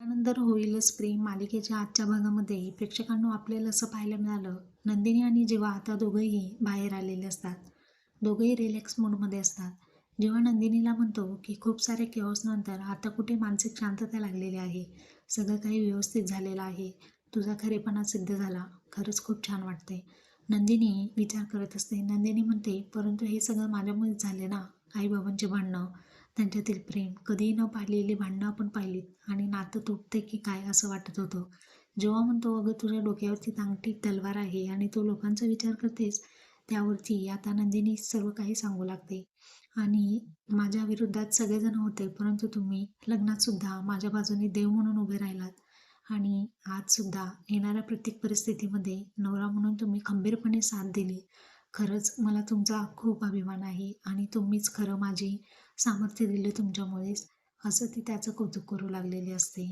त्यानंतर होईलच प्रेम मालिकेच्या आजच्या भागामध्ये. प्रेक्षकांना आपल्याला असं पाहायला मिळालं नंदिनी आणि जेव्हा आता दोघंही बाहेर आलेले असतात दोघंही रिलॅक्स मूडमध्ये असतात जेव्हा नंदिनीला म्हणतो की खूप सारे केओस नंतर आता कुठे मानसिक शांतता लागलेली आहे? सगळं काही व्यवस्थित झालेलं आहे. तुझा खरेपणा सिद्ध झाला. खरंच खूप छान वाटते नंदिनी विचार करत असते. नंदिनी म्हणते परंतु हे सगळं माझ्यामुळेच झाले ना? आईबाबांचे भांडणं त्यांच्यातील प्रेम. कधीही न पाहिलेली भांडणं आपण पाहिलीत आणि नातं तुटते की काय असं वाटत होतं. जेव्हा म्हणतो अगं तुझ्या डोक्यावरती तांगठी तलवार आहे आणि तू लोकांचा विचार करतेस त्यावरती आता नंदिनी सर्व काही सांगू लागते. आणि माझ्या विरोधात सगळेजण होते परंतु तुम्ही लग्नात सुद्धा माझ्या बाजूने देव म्हणून उभे राहिलात. आणि आजसुद्धा येणाऱ्या प्रत्येक परिस्थितीमध्ये नवरा म्हणून तुम्ही खंबीरपणे साथ दिली. खरंच मला तुमचा खूप अभिमान आहे आणि तुम्हीच खरं माझी सामर्थ्य दिले तुमच्यामुळेच. असं ती त्याचं कौतुक करू लागलेली असते.